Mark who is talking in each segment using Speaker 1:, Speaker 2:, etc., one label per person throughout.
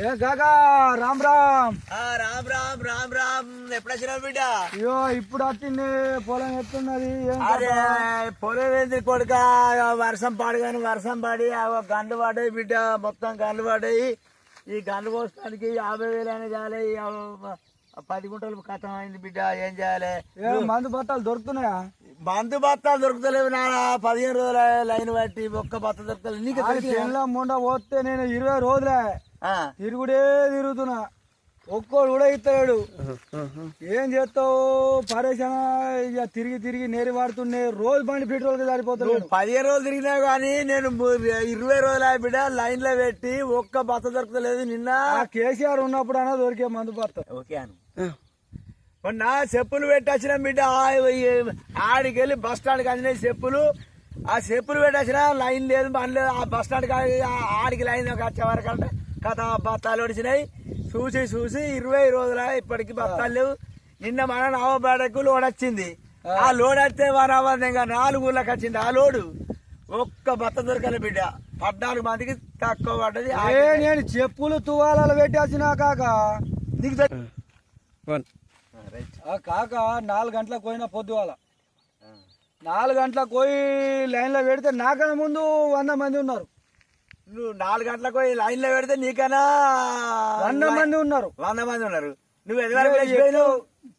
Speaker 1: ఏ కాకా రామ్ రామ్.
Speaker 2: ఆ, రామ్ రామ్ రామ్ రామ్. ఎప్పుడు వచ్చినావు బిడ్డ?
Speaker 1: అయ్యో ఇప్పుడు వచ్చింది పొలం ఎత్తున్నది?
Speaker 2: పొలం ఏంది కొడుక? వర్షం పాడగాని వర్షం పడి ఆ గండ్లు పడ్డాయి బిడ్డ మొత్తం గండ్లు పడ్డాయి. ఈ గండ్లు పోస్తానికి యాభై వేలు అయినా చాలే పది గుంటలు కథం అయింది బిడ్డ ఏం చేయాలి?
Speaker 1: మందు బత్తాలు దొరుకుతున్నాయా?
Speaker 2: మందు బత్తాలు దొరుకుతలేవు నా పదిహేను రోజుల లైన్ బట్టి ఒక్క బత్త దొరకలేదు నీకు
Speaker 1: ముండ పోతే నేను ఇరవై రోజులే. తిరుగుడే తిరుగుతున్నా. ఒక్కోడు కూడా ఇస్తాడు ఏం చేస్తావు? పరేషాన? ఇక తిరిగి తిరిగి నేరి వాడుతుండే రోజు బండి పెట్రోల్ సరిపోతుంది
Speaker 2: పదిహేను రోజులు తిరిగినా కానీ నేను ఇరవై రోజుల బిడ్డ లైన్లో పెట్టి ఒక్క బత్త దొరకలేదు నిన్న.
Speaker 1: ఆ కేసీఆర్ ఉన్నప్పుడు అన్నా దొరికే మందు బత్త
Speaker 2: ఓకే అను. మొన్న చెప్పులు పెట్టొచ్చిన బిడ్డ ఆడికి వెళ్ళి బస్ స్టాండ్ అందిన చెప్పులు ఆ చెప్పులు పెట్టొచ్చిన లైన్ లేదు పని లేదు ఆ బస్ స్టాండ్ ఆడికి లైన్ వచ్చే వరకు అంటే కథ బత్తాలు వచ్చినాయి చూసి చూసి ఇరవై రోజుల ఇప్పటికి బత్తాలు లేవు. నిన్న మన నవబేడకు లోడ్ వచ్చింది ఆ లోడ్ వస్తే వన్ అవర్ ఇంకా నాలుగు ఊళ్ళకి వచ్చింది ఆ లోడు. ఒక్క బత్త దొరకలే బిడ్డ. పద్నాలుగు మందికి తక్కువ పడ్డది
Speaker 1: నేను చెప్పులు తువాలలో పెట్టేసిన కాక.
Speaker 2: నీకు
Speaker 1: కాక నాలుగు గంటలకు పోయిన పొద్దువాల. నాలుగు గంటలకు పోయి లైన్లో పెడితే నాకన్నా ముందు వంద మంది ఉన్నారు.
Speaker 2: నువ్వు నాలుగు గంటలకు పోయి లైన్లో పెడితే నీకన్నా
Speaker 1: వంద మంది ఉన్నారు.
Speaker 2: వంద మంది ఉన్నారు. నువ్వు ఎదురు లేచిపోయినావు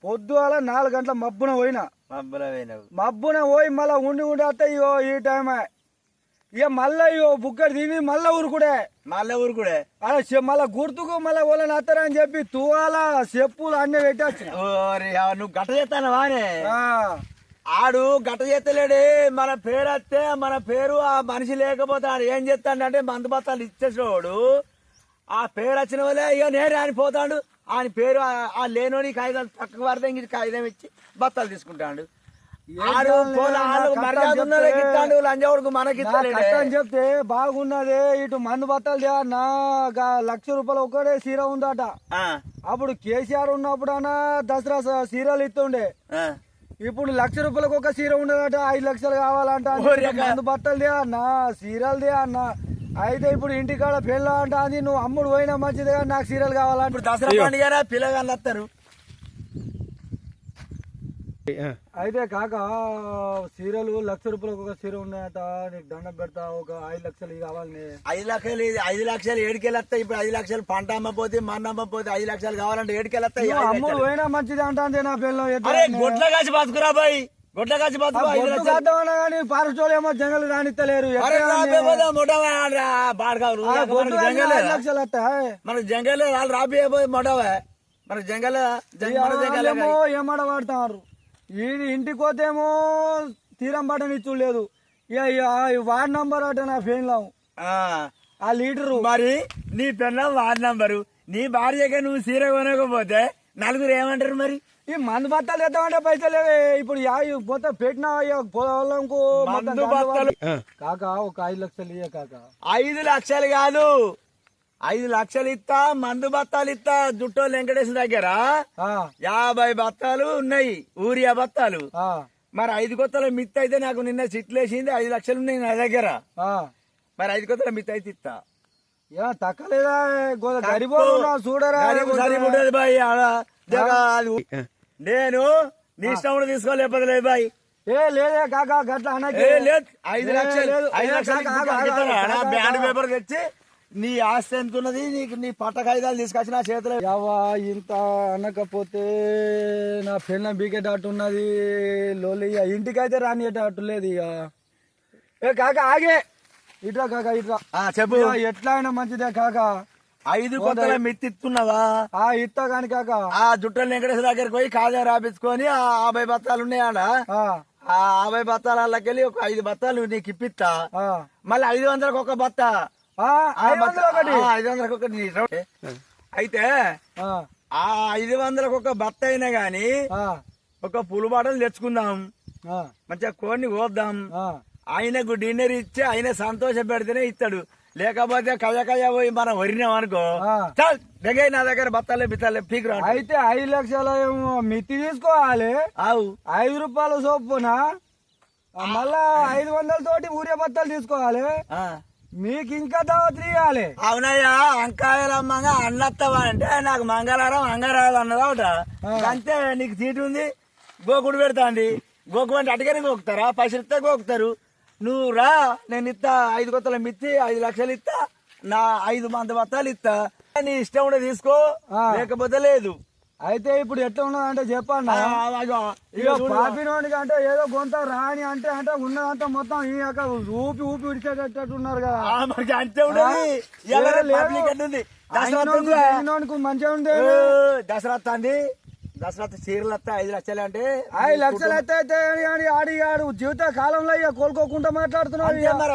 Speaker 1: పొద్దువాల నాలుగు గంటల మబ్బున పోయినా.
Speaker 2: మబ్బులో పోయినావు.
Speaker 1: మబ్బున పోయి మళ్ళా ఉండి ఉండి వస్తే ఇగో ఈ టైమే ఇక మళ్ళా ఇగో బుక్కడి తిని మళ్ళా ఊరుకుడే.
Speaker 2: మళ్ళీ ఊరు కూడా
Speaker 1: అలా మళ్ళా గుర్తుకు మళ్ళా వాళ్ళని వస్తారని చెప్పి తువాల చెప్పులు అన్ని
Speaker 2: ఆ, నువ్వు గట్ట చేస్తాను వానే
Speaker 1: ఆ,
Speaker 2: ఆడు గట్ట చేస్తలేడే. మన పేరు వస్తే మన పేరు ఆ మనిషి లేకపోతే ఆడు ఏం చేస్తాడంటే మందు బత్తాలు ఇచ్చేసేవాడు ఆ పేరు వచ్చిన వాళ్ళే ఇక నేనే ఆయన పోతాడు ఆయన పేరు ఆ- లేనోని కాగితం పక్కకు పడితే ఇంక కాగితం ఇచ్చి బత్తాలు తీసుకుంటాడు. ఆడు మర్యాద ఇస్తాడు లంజవాడుకు మనకి
Speaker 1: చెప్తే బాగున్నది. ఇటు మందు బత్తాలు దే నా గా- లక్ష రూపాయలు ఒకటే సీర ఉందట. అప్పుడు కేసీఆర్ ఉన్నప్పుడు అన్న దసరా సీరలు ఇస్తుండే. ఇప్పుడు లక్ష రూపాయలకు ఒక సీర ఉండదట ఐదు లక్షలు కావాలంట మందు బట్టలు దే అన్న సీరలు దే అన్న. అయితే ఇప్పుడు ఇంటికాడ పెళ్ళ అంట అది నువ్వు అమ్ముడు పోయినా మంచిదే కానీ నాకు సీరలు కావాలంట.
Speaker 2: ఇప్పుడు దసరా పండుగ పిల్లగాళ్ళు వస్తారు.
Speaker 1: అయితే కాక సీరలు లక్ష రూపాయలకు ఒక సీర ఉన్నాయట నీకు దండం పెడతా ఒక ఐదు లక్షలు ఇవి కావాలని
Speaker 2: ఐదు లక్షలు ఇది ఐదు లక్షలు ఏడుకెళ్ళి వస్తాయి ఇప్పుడు ఐదు లక్షలు పంట అమ్మపోతే మన్న అమ్మపోతే ఐదు లక్షలు కావాలంటే ఏడుకెళ్ళి వస్తాయి
Speaker 1: అమ్ముడు. పోయినా మంచిది అంటాంది నా పిల్ల
Speaker 2: అరే గొడ్ల కాసి బతుకురా బాయ్ గొడ్ల కాసి బతుకు
Speaker 1: ఫారెస్ట్ వాళ్ళు ఏమో జంగలు
Speaker 2: జంగలే
Speaker 1: ఐదు లక్షలు వస్తాయి?
Speaker 2: మనకు జంగలే వాళ్ళు రాబోయే మొడవే మనకు జంగలే మన జంగలే
Speaker 1: ఏమో ఏమాట వాడతారు? ఈ ఇంటికి పోతేమో తీరం బటన్ ఇచ్చు లేదు. వార్డ్ నంబర్ అట నా ఫెయిన్ లావు.
Speaker 2: ఆ.
Speaker 1: లీటరు
Speaker 2: మరి నీ పిల్ల వార్డ్ నంబరు. నీ భార్యగా నువ్వు సీర కొనకపోతే నలుగురు ఏమంటారు మరి?
Speaker 1: ఈ మందు బత్తాలు ఎత్తామంటే పైసలు లేవే. ఇప్పుడు పోతే పెట్టినా కాక ఒక ఐదు లక్షలు ఇయ్య కాక.
Speaker 2: ఐదు లక్షలు కాదు. ఐదు లక్షలు ఇస్తా మందు బత్తాలు ఇస్తా జుట్టో వెంకటేశ్వర దగ్గర
Speaker 1: ఆ,
Speaker 2: యాభై బత్తాలు ఉన్నాయి ఊరియా బత్తాలు.
Speaker 1: ఆ,
Speaker 2: మరి ఐదు కొత్తల మిత్ అయితే నాకు నిన్న చిట్లేసింది ఐదు లక్షలు ఉన్నాయి నా దగ్గర.
Speaker 1: ఆ.
Speaker 2: మరి ఐదు కొత్తల మిత్ అయితే ఇస్తా.
Speaker 1: తక్కలేదా?
Speaker 2: బాయ్ నేను నీ ఇష్టం కూడా తీసుకోలేకపోతే లేదు బాయ్.
Speaker 1: ఏ లేదే కాక గట్ల అనకే
Speaker 2: ఏ లేదు ఐదు లక్షలు
Speaker 1: లేదు.
Speaker 2: ఐదు లక్షలు బ్యాండ్. పేపర్ తెచ్చి నీ ఆస్తి ఎంత ఉన్నది? నీకు నీ పట్ట కాగితాలు తీసుకొచ్చి నా చేతిలో.
Speaker 1: ఇంత అనకపోతే నా పెళ్ళ బీకేటట్టు ఉన్నది. లోలి ఇక ఇంటికైతే రానియేటట్టు లేదు ఇక ఏ కాక ఆగే. ఇట్రా కాక ఇట్రా.
Speaker 2: ఆ, చెప్పు.
Speaker 1: ఇక ఎట్లా అయినా మంచిదే కాక.
Speaker 2: ఐదు కొత్తల మిత్తి ఇస్తున్నావా
Speaker 1: ఆ ఇత్తా కాని కాక.
Speaker 2: ఆ జుట్టల వెంకటేశ్వర దగ్గరికి పోయి కాజా రాపించుకొని ఆ యాభై బత్తాలు ఉన్నాయి ఆడ
Speaker 1: ఆ,
Speaker 2: ఆ యాభై బత్తాలకెళ్ళి ఒక ఐదు బత్తాలు నీకు ఇప్పిస్తా
Speaker 1: ఆ.
Speaker 2: మళ్ళీ ఐదు వందలకు ఒక బత్త.
Speaker 1: ఐదు ఒకటి
Speaker 2: వందలకు అయితే
Speaker 1: ఆ,
Speaker 2: ఐదు వందలకు ఒక బత్త అయినా గాని ఒక పులు బాటలు తెచ్చుకుందాం. మంచిగా కోడిని కోద్దాం.
Speaker 1: ఆ.
Speaker 2: ఆయనకు డిన్నర్ ఇచ్చి ఆయన సంతోష పెడితేనే ఇస్తాడు. లేకపోతే కయ్య కయ్య పోయి మనం వరినాం అనుకో. చాల్ దగ్గర నా దగ్గర బత్తాలే బిత్తాలే పీక్ రా
Speaker 1: అయితే ఐదు లక్షల ఏమో మిత్తి తీసుకోవాలి.
Speaker 2: ఆవు.
Speaker 1: ఐదు రూపాయల ఆ, మళ్ళా ఐదు వందల తోటి ఊరే బత్తాలు తీసుకోవాలి. మీకు ఇంకా దావత్రి ఇవ్వాలి
Speaker 2: అవునయ్యా వంకాయలు అమ్మంగా అన్నత్తవా అంటే నాకు మంగళవారం అంగారాలు అన్నదాట అంతే నీకు సీటు ఉంది. గోకుడు పెడతాంది. గోకు అంటే అటుకని గోకుతారా? పైసలు ఇస్తే గోకుతారు. నువ్వు రా నేను ఇస్తా ఐదు కొత్తల మిత్తి ఐదు లక్షలు ఇస్తా నా ఐదు మంది బత్తాలు ఇస్తా నీ ఇష్టం ఉండే తీసుకో. లేకపోతే లేదు.
Speaker 1: అయితే ఇప్పుడు ఎట్లా ఉన్నదంటే చెప్పండి ఇక అంటే ఏదో కొంత రాని అంటే అంటే ఉన్నదంతా మొత్తం ఈ యొక్క ఊపి ఊపి విడిచేటట్టు ఉన్నారు కదా
Speaker 2: అంతే ఉండదు.
Speaker 1: మంచిగా ఉంది
Speaker 2: దసరా వస్తుంది. దసరా వస్తే చీరలు వస్తాయి ఐదు లక్షలు అంటే
Speaker 1: ఐదు లక్షలు అయితే ఆడి ఆడు జీవిత కాలంలో ఇక కోలుకోకుండా.
Speaker 2: మరి,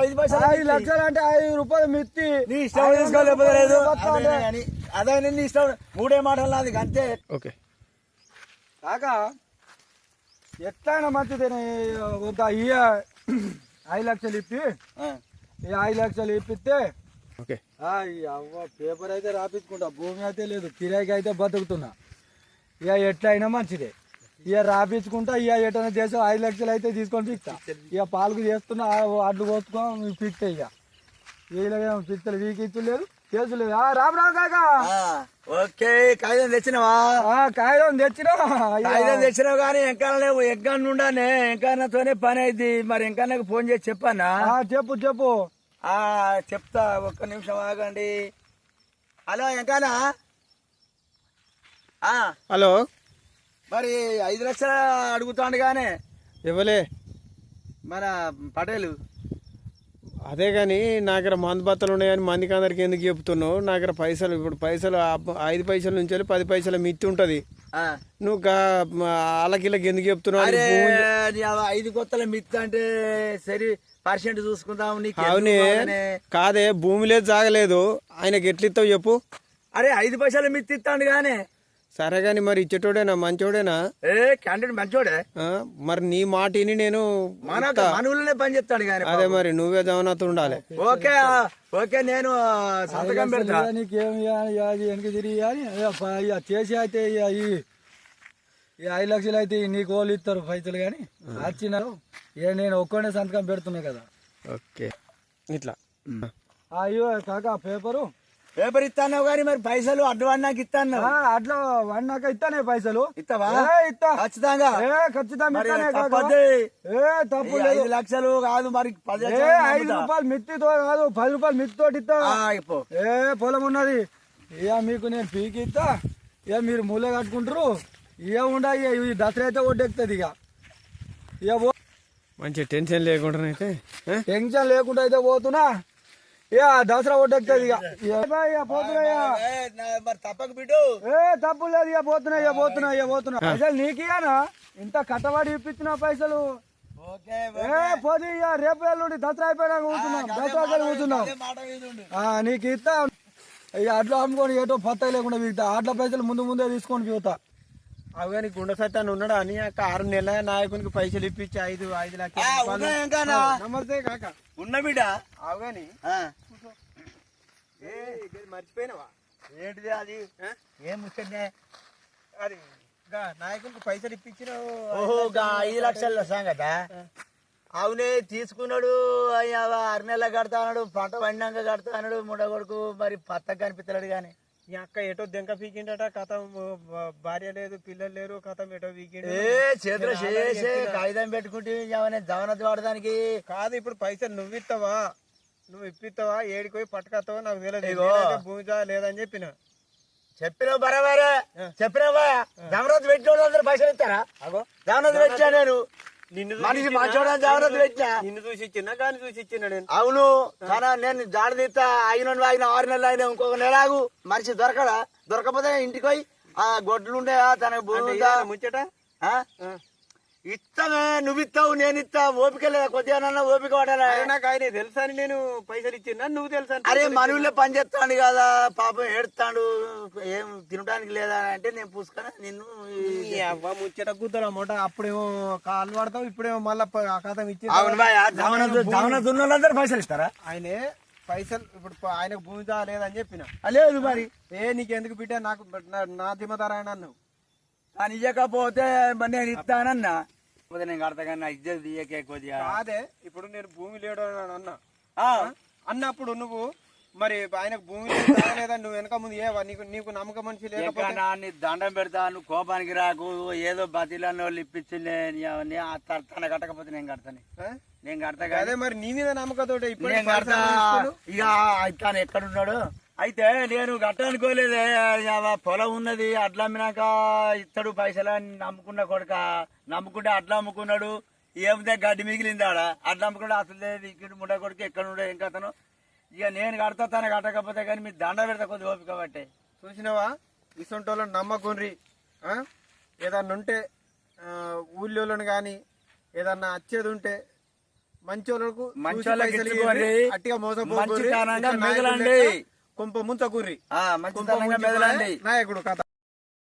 Speaker 2: ఐదు పైసలు
Speaker 1: ఐదు
Speaker 2: మిత్తి.
Speaker 1: లక్షలు అంటే ఐదు రూపాయలు మిత్తి.
Speaker 2: నీ ఇష్టం తీసుకోలేకపోతే లేదు.
Speaker 1: బతా
Speaker 2: అదే నీ ఇష్టం. మూడే మాటలు నాది అంతే.
Speaker 3: ఓకే.
Speaker 1: కాక ఎట్లయినా మంచిది కొంత ఇయ్య ఐదు లక్షలు ఇప్పి. ఈ ఐదు లక్షలు ఇప్పిస్తే
Speaker 3: ఓకే.
Speaker 1: అవ్వ పేపర్ అయితే రాపించుకుంటా భూమి అయితే లేదు కిరాయికి అయితే బతుకుతున్నా. ఇక ఎట్లయినా మంచిదే. ఇక రాపించుకుంటా ఇక ఎటైనా చేసా ఐదు లక్షలు అయితే తీసుకొని పిక్తా. ఇక పాలకు చేస్తున్నా ఆ అడ్లు కోసుకొని పిక్తా ఇక. వీళ్ళకి పిక్తలు వీకి ఇచ్చు లేదు కేసు లేదు. ఆ, రామ్ రావు కాక.
Speaker 2: ఓకే కాగితం తెచ్చినవా?
Speaker 1: ఆ, కాగితం తెచ్చినా.
Speaker 2: కాగితం తెచ్చినావు కానీ ఎంకాన లేవు ఎంకాన ఉండానే. ఎంకానతోనే పని అయింది మరి ఎంకానకు ఫోన్ చేసి చెప్పానా
Speaker 1: చెప్పు చెప్పు.
Speaker 2: చెప్తా ఒక్క నిమిషం ఆగండి. హలో ఎంకానా
Speaker 3: హలో.
Speaker 2: మరి ఐదు లక్షలు అడుగుతాండు గానే.
Speaker 3: ఇవ్వలే
Speaker 2: మన పటేలు.
Speaker 3: అదే కానీ నా దగ్గర మందు బత్తలు ఉన్నాయని మందికి అందరికి ఎందుకు చెప్తున్నావు? నా దగ్గర పైసలు ఇప్పుడు పైసలు ఐదు పైసల నుంచి వెళ్ళి పది పైసల మిత్తి ఉంటుంది. నువ్వు వాళ్ళకిళ్ళకి ఎందుకు చెప్తున్నావు?
Speaker 2: ఐదు కొత్తల మిత్ అంటే సరే పర్సెంట్ చూసుకుందాం నీకు
Speaker 3: అవునే? కాదే భూమి లేదు జాగలేదు. ఆయనకి ఎట్లా ఇస్తావు చెప్పు.
Speaker 2: అరే ఐదు పైసలు మిత్ ఇస్తాడు గానే.
Speaker 3: సరే కానీ మరి ఇచ్చేటోడేనా? మంచోడేనా?
Speaker 2: ఏ క్యాండిడేట్ మంచోడే.
Speaker 3: ఆ? మరి నీ మాట విని నేను
Speaker 2: మన మన ఊళ్ళోనే పని చెప్తాడు గానే
Speaker 3: అదే మరి నువ్వే జవనాథ్ ఉండాలి.
Speaker 2: ఓకే ఓకే నేను ఆ, సంతకం పెడతా.
Speaker 1: నీకేం వెనక తిరిగి అని చేసి అయితే ఇక ఈ ఈ ఐదు లక్షలు అయితే నీకు వాళ్ళు ఇస్తారు పైసలు కానీ వచ్చినారు. ఇక నేను ఒక్కడే సంతకం పెడుతున్నా కదా.
Speaker 3: ఓకే ఇట్లా.
Speaker 1: అయ్యో కాక పేపరు.
Speaker 2: పేపర్ ఇస్తాను కానీ మరి పైసలు అడ్వాన్స్ నాకు ఇస్తాను.
Speaker 1: ఆ, అట్లా వన్నాక ఇస్తానే పైసలు.
Speaker 2: ఇస్తావా?
Speaker 1: ఏ, ఇస్తా.
Speaker 2: ఖచ్చితంగా.
Speaker 1: తప్పు లేదు.
Speaker 2: ఐదు లక్షలు కాదు మరి
Speaker 1: ఐదు. రూపాయలు మిత్తితో కాదు పది రూపాయలు మిత్తితో ఇస్తా.
Speaker 2: ఆ, ఇప్పు.
Speaker 1: ఏ పొలం ఉన్నది. ఇక మీకు నేను పీకి ఇస్తా. ఇక మీరు మూలే కట్టుకుంటారు ఇక ఉండ ఇక ఈ దసరా అయితే ఒడ్డెక్కుతుంది ఇక ఇక
Speaker 3: మంచి టెన్షన్ లేకుండానైతే ఆ?
Speaker 1: టెన్షన్ లేకుండా అయితే పోతున్నా. ఇక దసరా ఒడ్డెక్కుతుంది ఇక.
Speaker 2: మరి తప్పక బిడ్డు.
Speaker 1: ఏ తప్పు లేదు ఇక పోతున్నా ఇక పోతున్నా ఇక పోతున్నా పైసలు నీకియానా ఇంత కట్టబడి ఇప్పించిన పైసలు.
Speaker 2: ఓకే
Speaker 1: ఏ పోతే ఇక రేపు ఎల్లుండి దసరా అయిపోయినాక కూర్చున్నాం. దసరా కూర్చున్నాం. నీకు ఇస్తా. ఇక అట్లా అమ్ముకొని ఏటో పత్తా లేకుండా వీగుతా అట్ల పైసలు ముందు ముందే తీసుకొని పోతా.
Speaker 3: అవు కానీ గుండె సత్తాన్ని ఉన్నాడు? అని ఆరు నెలల నాయకునికి పైసలు ఇప్పించి ఐదు ఐదు లక్షల? నమస్తే కాక.
Speaker 2: ఉన్న బిడ్డ?
Speaker 3: అవు కానీ
Speaker 2: ఆ.
Speaker 3: మర్చిపోయినావా?
Speaker 2: ఏంటిది అది? ఏం ముచ్చటే
Speaker 3: అది నాయకునికి పైసలు ఇప్పించిన
Speaker 2: ఐదు లక్షల సంగత? అవునే తీసుకున్నాడు అయ్యా ఆరు నెలలు కడతాడు పంట పండినాక కడతాడు ముడగొడుకు మరి పత్త కనిపిస్తున్నాడు కానీ
Speaker 3: ఈ అక్క ఎటో దెంక పీకిండట కథం భార్య లేదు పిల్లలు లేరు కథం ఎటో పీకిండు
Speaker 2: ఏ చేతిలో చేసే కాగితం పెట్టుకుంటే జవనతి వాడడానికి
Speaker 3: కాదు ఇప్పుడు పైసలు నువ్వు ఇస్తావా నువ్వు ఇప్పిస్తావా ఏడికి పోయి నాకు తెలియదు. భూమి లేదని చెప్పిన.
Speaker 2: చెప్పినావు బరాబరే. చెప్పినావా? జవనతి పెట్టిన వాళ్ళందరూ పైసలు ఇస్తారా?
Speaker 3: అగో.
Speaker 2: జవనతి పెట్టా నేను. మనిషి మంచోడని జవనతి పెట్టినా?
Speaker 3: నిన్ను చూసి ఇచ్చిన కానీ చూసి ఇచ్చిన నేను.
Speaker 2: అవును కానీ నేను జాడ తీస్తా అయిన ఆరు నెలలు అయినా ఇంకొక నెల ఆగు. మనిషి దొరకడా? దొరకపోతే ఇంటికి పోయి ఆ గొడ్లు ఉండే తనకు భూమి
Speaker 3: అంటే
Speaker 2: ఉందా?
Speaker 3: ఇయ్యాల ముచ్చట?
Speaker 2: ఇస్తామే నువ్వు ఇస్తావు నేను ఇస్తా ఓపిక లేదా? కొద్దిగా ఓపిక పడాలా?
Speaker 3: నాకు ఆయన తెలుసా అని నేను పైసలు ఇచ్చిన నువ్వు తెలుసా
Speaker 2: అరే మనవులే పని చేస్తాడు కదా. పాపం ఏడుస్తాడు. ఏం తినడానికి లేదా అంటే నేను పూసుకొని నిన్ను
Speaker 3: అవ్వ ముచ్చట కూతురు అమ్మట అప్పుడేమో కాలు పడతావు ఇప్పుడేమో మళ్ళా కథం ఇచ్చి
Speaker 2: వాళ్ళందరూ పైసలు ఇస్తారా?
Speaker 3: ఆయనే పైసలు ఇప్పుడు ఆయనకు భూమి దా లేదని చెప్పిన.
Speaker 2: లేదు మరి.
Speaker 3: ఏ నీకెందుకు బిడ్డ? నాకు నా- అని అన్నావు.
Speaker 2: అని ఇయ్యకపోతే మరి నేను ఇస్తానన్నా. నేను కడతా కానీ నా ఇజ్జత్ తీయకే కొద్దిగా.
Speaker 3: కాదే ఇప్పుడు నేను భూమి లేడు అని అన్నా.
Speaker 2: ఆ,
Speaker 3: అన్నప్పుడు నువ్వు మరి ఆయనకు భూమి లేదు, నువ్వు వెనక ముందు ఏవా? నీకు నీకు నమ్మకం మనిషి లేకపోతే?
Speaker 2: దండం పెడతా నువ్వు కోపానికి రాకు ఏదో బతిలని వాళ్ళు త- తన కట్టకపోతే నేను కడతాను? నేను కడతా
Speaker 3: అదే మరి నీ మీద నమ్మకంతో ఇప్పుడు
Speaker 2: ఇక తను ఎక్కడున్నాడు? అయితే నేను కట్టనుకోలేదే ఇక పొలం ఉన్నది అడ్లు అమ్మినాక ఇత్తడు పైసలు అని నమ్ముకున్న కొడుక నమ్ముకుంటే అడ్లు అమ్ముకున్నాడు ఏమితే గడ్డి మిగిలింది ఆడ అడ్లు అమ్ముకుంటే అసలు లేదు ఇక్కడ ముండ కొడుకు ఎక్కడ ఉండే ఏం కథను ఇక నేను కడతా తను కట్టకపోతే కానీ మీరు దండ పెడతా కొద్ది ఓపిక బట్టే
Speaker 3: చూసినావా ఇసొంటోళ్ళని నమ్మకుండ్రి ఆ? ఏదన్నా ఉంటే ఊళ్ళోళ్ళని కానీ ఏదన్నా వచ్చేది ఉంటే పైసలు
Speaker 2: ఇచ్చుకోండి.
Speaker 3: ఇవ్వండి. అట్టిగా మోసపోకండి. కొంప ముంచకూర్రి నాయకుడు కథ.